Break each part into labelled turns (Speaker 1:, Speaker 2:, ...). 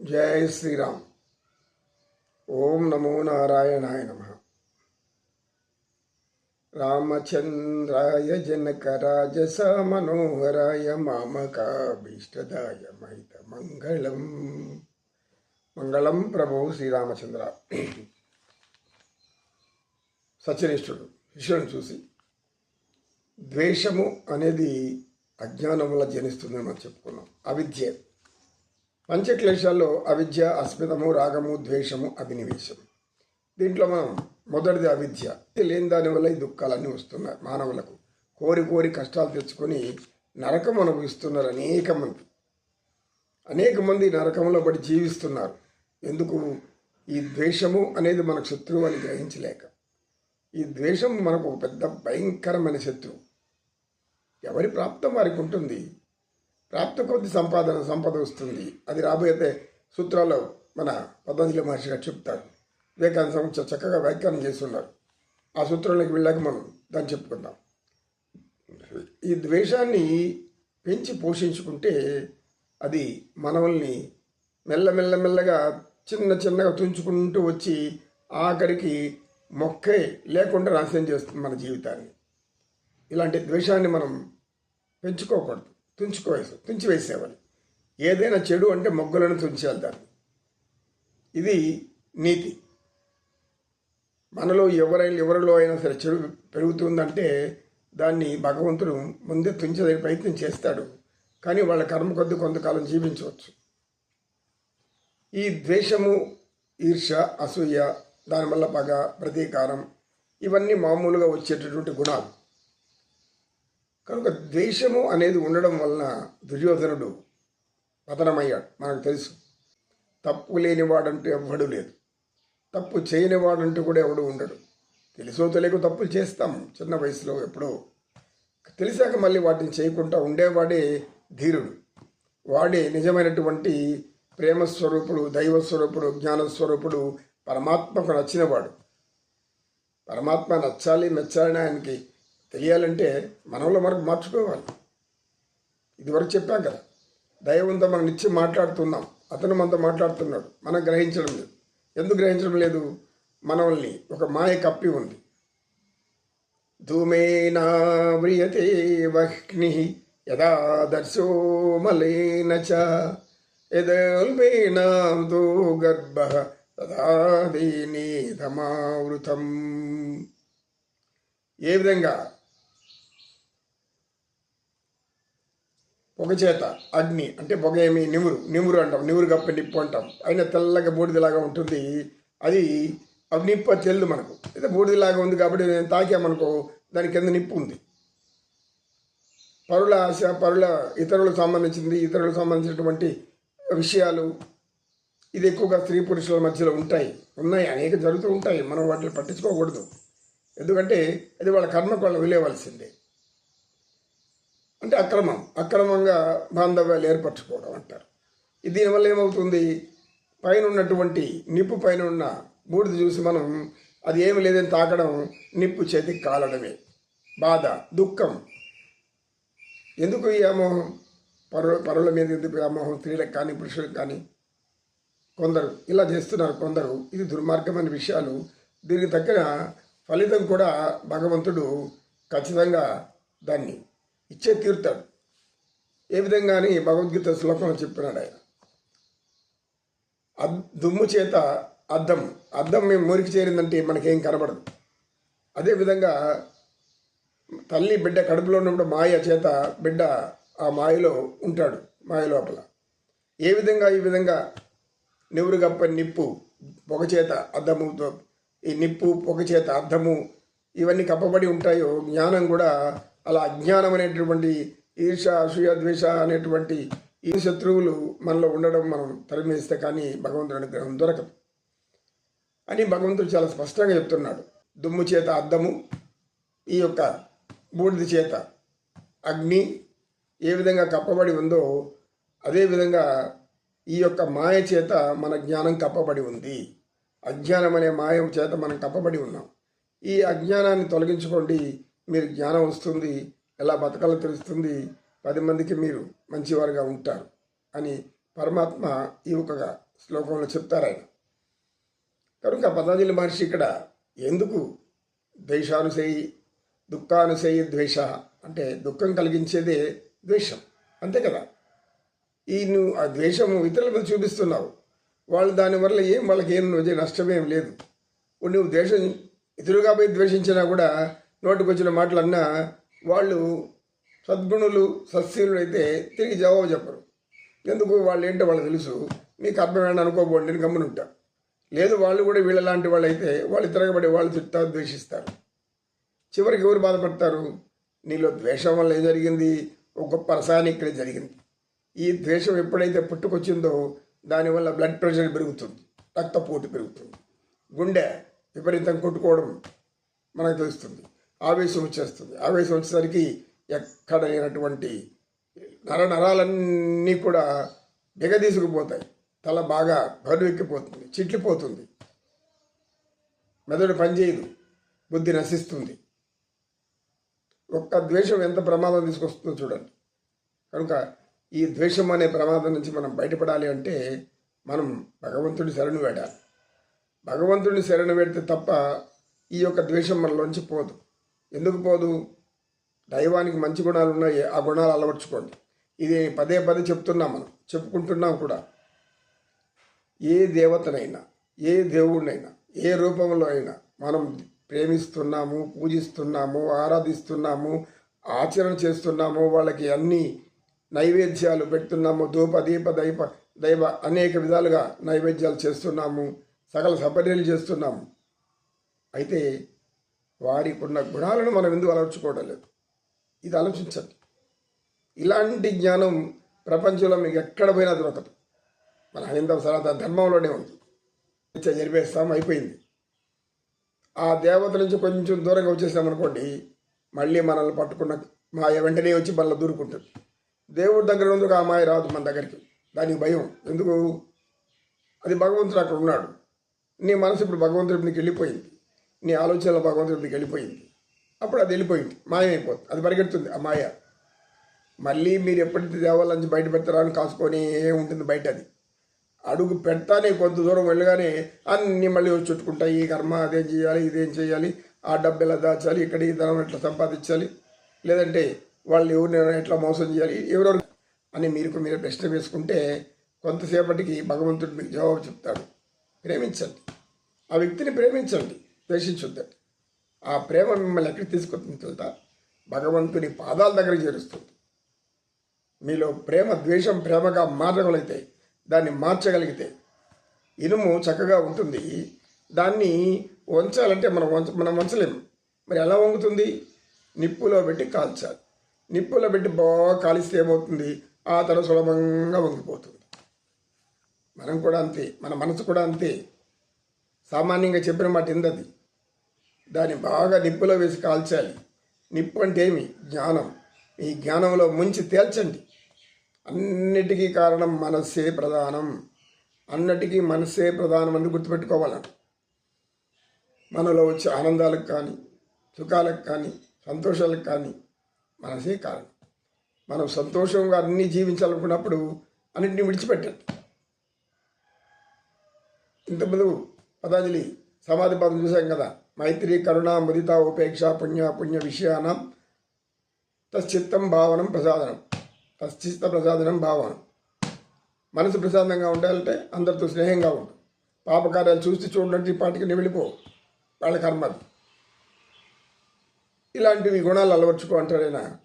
Speaker 1: జై శ్రీరామ్. ఓం నమో నారాయణాయ నమ. రామచంద్రాయ జనకరాజస మనోహరాయ మామకాభీష్టదాయ మహిత మంగళం మంగళం ప్రభు శ్రీరామచంద్ర. సచనిష్ఠుడు శిష్యుడిని చూసి ద్వేషము అనేది అజ్ఞానం వల్ల జనిస్తుందని మనం చెప్పుకున్నాం. అవిద్య. పంచక్లేశాల్లో అవిద్య అస్మితము రాగము ద్వేషము అభినివేశం దీంట్లో మనం మొదటిది అవిద్య. ఇది లేని దానివల్ల ఈ దుఃఖాలన్నీ వస్తున్నాయి మానవులకు. కోరి కోరి కష్టాలు తెచ్చుకొని నరకం అనుభవిస్తున్నారు అనేక మంది. అనేక మంది నరకంలో పడి జీవిస్తున్నారు. ఎందుకు? ఈ ద్వేషము అనేది మనకు శత్రువు అని గ్రహించలేక. ఈ ద్వేషం మనకు పెద్ద భయంకరమైన శత్రువు. ఎవరి ప్రాప్తం వారికి ఉంటుంది? ప్రాప్త కొద్ది సంపాదన సంపద వస్తుంది. అది రాబోయే సూత్రాల్లో మన పతంజలి మహర్షి గారు చెప్తారు. వివేకానంద సంస్థ చక్కగా వ్యాఖ్యానం చేస్తున్నారు. ఆ సూత్రంలోకి వెళ్ళాక మనం దాన్ని చెప్పుకుందాం. ఈ ద్వేషాన్ని పెంచి పోషించుకుంటే అది మనల్ని మెల్లమెల్లమెల్లగా చిన్న చిన్నగా తుంచుకుంటూ వచ్చి ఆఖరికి మొక్కే లేకుండా నాశనం చేస్తుంది మన జీవితాన్ని. ఇలాంటి ద్వేషాన్ని మనం పెంచుకోకూడదు. తుంచుకోవేసి తుంచివేసేవాళ్ళు ఏదైనా చెడు అంటే మొగ్గులను తుంచేయాలి దాన్ని. ఇది నీతి. మనలో ఎవరైనా ఎవరిలో అయినా సరే చెడు పెరుగుతుందంటే దాన్ని భగవంతుడు ముందే తుంచే ప్రయత్నం చేస్తాడు. కానీ వాళ్ళ కర్మ కొద్ది కొంతకాలం జీవించవచ్చు. ఈ ద్వేషము ఈర్ష అసూయ దానివల్ల పగ ప్రతీకారం ఇవన్నీ మామూలుగా వచ్చేటటువంటి గుణాలు. కనుక ద్వేషము అనేది ఉండడం వలన దుర్యోధనుడు పతనమయ్యాడు. మనకు తెలుసు. తప్పు లేనివాడంటూ ఎవ్వడు లేదు. తప్పు చేయనివాడంటూ కూడా ఎవడు ఉండడు. తెలుసో తెలియక తప్పులు చేస్తాం. చిన్న వయసులో ఎప్పుడో. తెలిసాక మళ్ళీ వాటిని చేయకుండా ఉండేవాడే ధీరుడు. వాడే నిజమైనటువంటి ప్రేమస్వరూపుడు దైవస్వరూపుడు జ్ఞానస్వరూపుడు పరమాత్మకు నచ్చినవాడు. పరమాత్మ నచ్చాలి మెచ్చాలని ఆయనకి తెలియాలంటే మనలో మనకు మార్చుకోవాలి. ఇదివరకు చెప్పాం కదా దైవంతో మనం నిత్యం మాట్లాడుతున్నాం అతను మనతో మాట్లాడుతున్నాడు మనం గ్రహించడం లేదు. ఎందుకు గ్రహించడం లేదు? మనల్ని ఒక మాయ కప్పి ఉంది. ధూమేనా వ్రియతే వహ్ని యదా దర్శో మలేన చ యదల్పేనాతో గర్భ తదాదీనీధమావృతం ఏ విధంగా పొగచేత అగ్ని అంటే పొగ ఏమి నిమురు నిమురు అంటాం నిమురు గప్ప నిప్పు అంటాం. అయినా తెల్లగా బూడిదలాగా ఉంటుంది. అది అవి నిప్పు తెలియదు మనకు. అయితే బూడిదలాగా ఉంది కాబట్టి నేను తాకామనుకో దాని కింద నిప్పు ఉంది. పరుల ఆశ పరుల ఇతరులకు సంబంధించింది ఇతరులకు సంబంధించినటువంటి విషయాలు ఇది ఎక్కువగా స్త్రీ పురుషుల మధ్యలో ఉంటాయి. ఉన్నాయి అనేక జరుగుతూ ఉంటాయి. మనం వాటిని పట్టించుకోకూడదు. ఎందుకంటే అది వాళ్ళ కర్మకు వాళ్ళు విలేవలసిందే అంటే అక్రమం. అక్రమంగా బాంధవ్యాలు ఏర్పరచుకోవడం అంటారు. దీనివల్ల ఏమవుతుంది? పైన ఉన్నటువంటి నిప్పు పైన ఉన్న బూడిద చూసి మనం అది ఏమి లేదని తాకడం నిప్పు చేతికి కాలడమే. బాధ దుఃఖం. ఎందుకు ఈ అమోహం? పరు పరుల మీద ఎందుకు అమోహం? స్త్రీలకు కానీ పురుషులకు కానీ? కొందరు ఇలా చేస్తున్నారు కొందరు. ఇది దుర్మార్గమైన విషయాలు. దీనికి తగిన ఫలితం కూడా భగవంతుడు ఖచ్చితంగా దాన్ని ఇచ్చే తీరుతాడు. ఏ విధంగా అని భగవద్గీత శ్లోకంలో చెప్పినాడు ఆయన. అద్ దుమ్ము చేత అద్దం అద్దం మేము మురికి చేరిందంటే మనకేం కనబడదు. అదేవిధంగా తల్లి బిడ్డ కడుపులో ఉన్నప్పుడు మాయ చేత బిడ్డ ఆ మాయలో ఉంటాడు మాయ లోపల. ఏ విధంగా ఈ విధంగా నివురుగప్ప నిప్పు పొగ చేత అద్దముతో ఈ నిప్పు పొగ చేత అద్దము ఇవన్నీ కప్పబడి ఉంటాయో జ్ఞానం కూడా అలా అజ్ఞానం అనేటువంటి ఈర్ష అసూయ ద్వేష అనేటువంటి ఈ శత్రువులు మనలో ఉండడం మనం తరిమేస్తే కానీ భగవంతుడి అనుగ్రహం దొరకదు. అని భగవంతుడు చాలా స్పష్టంగా చెప్తున్నాడు. దుమ్ము చేత అద్దము ఈ యొక్క బూడిద చేత అగ్ని ఏ విధంగా కప్పబడి ఉందో అదేవిధంగా ఈ యొక్క మాయ చేత మన జ్ఞానం కప్పబడి ఉంది. అజ్ఞానం అనే మాయం చేత మనం కప్పబడి ఉన్నాం. ఈ అజ్ఞానాన్ని తొలగించుకోండి. మీరు జ్ఞానం వస్తుంది ఎలా బతకాలో తెలుస్తుంది పది మందికి మీరు మంచివారుగా ఉంటారు అని పరమాత్మ ఈ ఒక శ్లోకంలో చెప్తారు ఆయన. కనుక పతంజలి మహర్షి ఇక్కడ ఎందుకు ద్వేషానుసయి దుఃఖానుసయి ద్వేష అంటే దుఃఖం కలిగించేదే ద్వేషం? అంతే కదా? ఈ నువ్వు ఆ ద్వేషము ఇతరుల మీద చూపిస్తున్నావు. వాళ్ళు దానివల్ల ఏం వాళ్ళకి ఏం వచ్చే నష్టమేం లేదు. నువ్వు ద్వేషం ఎదురుగా పోయి ద్వేషించినా కూడా నోటికి వచ్చిన వాళ్ళు సద్గుణులు సస్యులు అయితే తిరిగి జవాబు చెప్పరు. ఎందుకు? వాళ్ళు ఏంటో వాళ్ళకి తెలుసు. మీకు అర్థమైనా అనుకోబోండి నేను గమ్మునుంటా. లేదు వాళ్ళు కూడా వీళ్ళ లాంటి వాళ్ళు అయితే వాళ్ళు తిరగబడి వాళ్ళు తిట్టారు ద్వేషిస్తారు. చివరికి ఎవరు బాధపడతారు? నీలో ద్వేషం వల్ల ఏం జరిగింది? ఒక గొప్ప రసాయనం ఇక్కడ జరిగింది. ఈ ద్వేషం ఎప్పుడైతే పుట్టుకొచ్చిందో దానివల్ల బ్లడ్ ప్రెషర్ పెరుగుతుంది. రక్తపోటు పెరుగుతుంది. గుండె విపరీతం కొట్టుకోవడం మనకు తెలుస్తుంది. ఆవేశం వచ్చేస్తుంది. ఆవేశం వచ్చేసరికి ఎక్కడ లేనటువంటి నర నరాలన్నీ కూడా బిగదీసుకుపోతాయి తల బాగా బరువెక్కిపోతుంది చిట్లిపోతుంది. మెదడు పనిచేయదు బుద్ధి నశిస్తుంది. ఒక్క ద్వేషం ఎంత ప్రమాదం తీసుకొస్తుందో చూడండి. కనుక ఈ ద్వేషం అనే ప్రమాదం నుంచి మనం బయటపడాలి అంటే మనం భగవంతుడి శరణు వేడాలి. భగవంతుడిని శరణు పెడితే తప్ప ఈ యొక్క ద్వేషం మనలోంచి పోదు. ఎందుకు పోదు? దైవానికి మంచి గుణాలు ఉన్నాయి ఆ గుణాలు అలవర్చుకోండి. ఇది పదే పదే చెప్తున్నాం మనం చెప్పుకుంటున్నాం కూడా. ఏ దేవతనైనా ఏ దేవుడినైనా ఏ రూపంలో అయినా మనం ప్రేమిస్తున్నాము పూజిస్తున్నాము ఆరాధిస్తున్నాము ఆచరణ చేస్తున్నాము వాళ్ళకి అన్ని నైవేద్యాలు పెడుతున్నాము ధూప దీప దైవ దైవ అనేక విధాలుగా నైవేద్యాలు చేస్తున్నాము సకల సపర్యలు చేస్తున్నాము. అయితే వారికి ఉన్న గుణాలను మనం ఎందుకు అలర్చుకోవడం లేదు? ఇది ఆలోచించండి. ఇలాంటి జ్ఞానం ప్రపంచంలో మీకు ఎక్కడ పోయినా దొరకదు. మన హైందవ సనాతన ధర్మంలోనే ఉంది. ఇచ్చా జరిపేస్తాం అయిపోయింది. ఆ దేవత నుంచి కొంచెం దూరంగా వచ్చేసామనుకోండి మళ్ళీ మనల్ని పట్టుకున్న మాయ వెంటనే వచ్చి మనల్ని దూరుకుంటుంది. దేవుడి దగ్గర ఎందుకు ఆ మాయ రాదు మన దగ్గరికి. దానికి భయం. ఎందుకు? అది భగవంతుడు అక్కడ ఉన్నాడు. నీ మనసు ఇప్పుడు భగవంతుడికి నీకు వెళ్ళిపోయింది. నీ ఆలోచనలో భగవంతుడికి వెళ్ళిపోయింది. అప్పుడు అది వెళ్ళిపోయింది. మాయమైపోతుంది. అది పరిగెడుతుంది. ఆ మాయ. మళ్ళీ మీరు ఎప్పటికీ దేవాల నుంచి బయట పెడతారా అని కాసుకొని ఉంటుంది బయట అది. అడుగు పెడతానే కొంత దూరం వెళ్ళగానే అన్నీ మళ్ళీ వచ్చి చుట్టుకుంటాయి. ఈ కర్మ అదేం చేయాలి ఇదేం చేయాలి ఆ డబ్బు ఎలా దాచాలి ఇక్కడ ఈ ధనం ఎట్లా సంపాదించాలి లేదంటే వాళ్ళు ఎవరిని ఎట్లా మోసం చేయాలి ఎవరెవరు అని మీరు మీరు ప్రశ్న వేసుకుంటే కొంతసేపటికి భగవంతుడు మీకు జవాబు చెప్తాడు. ప్రేమించండి. ఆ వ్యక్తిని ప్రేమించండి. ద్వేషించొద్దండి ఆ ప్రేమ మిమ్మల్ని ఎక్కడికి తీసుకొస్తుంది తెలుసా? భగవంతుని పాదాల దగ్గర చేరుస్తుంది. మీలో ప్రేమ ద్వేషం ప్రేమగా మార్చగలిగితే దాన్ని మార్చగలిగితే ఇనుము చక్కగా ఉంటుంది. దాన్ని వంచాలంటే మనం వంచ మనం వంచలేము. మరి ఎలా వంగుతుంది? నిప్పులో పెట్టి కాల్చాలి. నిప్పులో పెట్టి బాగా కాలిస్తే ఏమవుతుంది? ఆ తర సులభంగా వంగిపోతుంది. మనం కూడా అంతే మన మనసు కూడా అంతే. సామాన్యంగా చెప్పిన మాట ఇందది దాన్ని బాగా నిప్పులో వేసి కాల్చాలి. నిప్పు అంటే ఏమి? జ్ఞానం. ఈ జ్ఞానంలో ముంచి తేల్చండి. అన్నిటికీ కారణం మనస్సే ప్రధానం. అన్నిటికీ మనస్సే ప్రధానం అని గుర్తుపెట్టుకోవాలని మనలో వచ్చే ఆనందాలకు కానీ సుఖాలకు కానీ సంతోషాలకు కానీ మనసే కారణం. మనం సంతోషంగా అన్నీ జీవించాలనుకున్నప్పుడు అన్నింటినీ విడిచిపెట్టండి. ఇంతకుముందు పతాంజలి సమాధి పదం చూసాం కదా? మైత్రి కరుణ ముదిత ఉపేక్ష పుణ్య పుణ్య విషయానం తశ్చిత్తం భావనం ప్రసాదనం తశ్చిత్త ప్రసాదనం భావనం మనసు ప్రశాంతంగా ఉండాలంటే అందరితో స్నేహంగా ఉండు. పాపకార్యాలు చూసి చూడండి పాటికి నువ్వు వెళ్ళిపో వాళ్ళ కర్మ ఇలాంటివి గుణాలు అలవర్చుకో అంటారైనా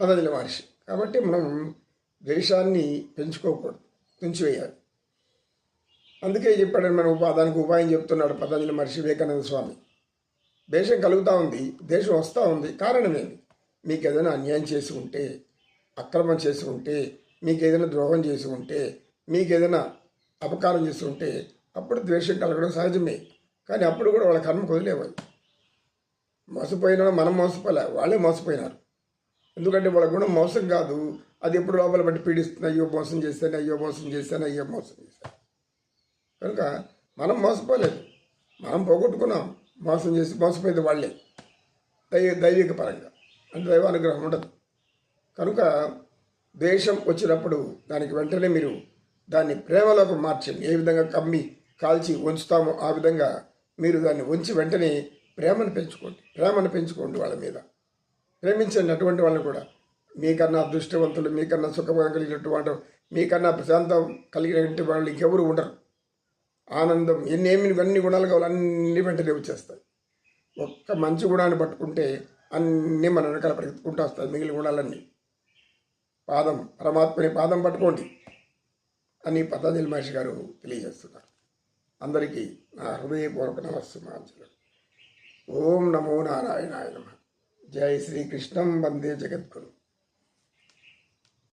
Speaker 1: పతంజలి మహర్షి. కాబట్టి మనం ద్వేషాన్ని పెంచుకోకూడదు పెంచివేయాలి అందుకే చెప్పాడు మనం ఉపా దానికి ఉపాయం చెప్తున్నాడు పతంజలి మహర్షి వివేకానంద స్వామి. దేశం కలుగుతూ ఉంది దేశం వస్తూ ఉంది. కారణమేమి మీకు ఏదైనా అన్యాయం చేసి ఉంటే అక్రమం చేసి ఉంటే మీకు ఏదైనా ద్రోహం చేసి ఉంటే మీకు ఏదైనా అపకారం చేసి ఉంటే అప్పుడు ద్వేషం కలగడం సహజమే. కానీ అప్పుడు కూడా వాళ్ళ కర్మ వదిలేవాలి మోసపోయినా మనం మోసపోలే వాళ్ళే మోసపోయినారు. ఎందుకంటే వాళ్ళ గుణం మోసం కాదు. అది ఎప్పుడు లోపల బట్టి పీడిస్తుంది అయ్యో మోసం చేస్తాను అయ్యో మోసం చేస్తాను అయ్యో మోసం చేస్తాను కనుక మనం మోసపోలేదు. మనం పోగొట్టుకున్నాం. మోసం చేసి మోసపోయేది వాళ్ళే. దైవ దైవిక పరంగా. అంటే దైవానుగ్రహం ఉండదు. కనుక ద్వేషం వచ్చినప్పుడు దానికి వెంటనే మీరు దాన్ని ప్రేమలోకి మార్చండి. ఏ విధంగా కమ్మి కాల్చి ఉంచుతామో ఆ విధంగా మీరు దాన్ని ఉంచి వెంటనే ప్రేమను పెంచుకోండి. ప్రేమను పెంచుకోండి వాళ్ళ మీద. ప్రేమించండి అటువంటి వాళ్ళని కూడా. మీకన్నా అదృష్టవంతులు మీకన్నా సుఖంగా కలిగినటువంటి మీకన్నా ప్రశాంతం కలిగినటువంటి వాళ్ళు ఇంకెవరు ఉండరు. ఆనందం ఎన్నేమి ఇవన్నీ గుణాలు కావాలి అన్ని వెంటనే వచ్చేస్తాయి ఒక్క మంచి గుణాన్ని పట్టుకుంటే అన్నీ మన వెనకాల పరిగెత్తుకుంటూ వస్తాయి మిగిలిన గుణాలన్నీ. పాదం పరమాత్మని పాదం పట్టుకోండి అని పతంజలి మహర్షి గారు తెలియజేస్తున్నారు. అందరికీ నా హృదయపూర్వక నమస్సుమాంజలు. ఓం నమో నారాయణాయ నమ. జై శ్రీకృష్ణం వందే జగద్గురు.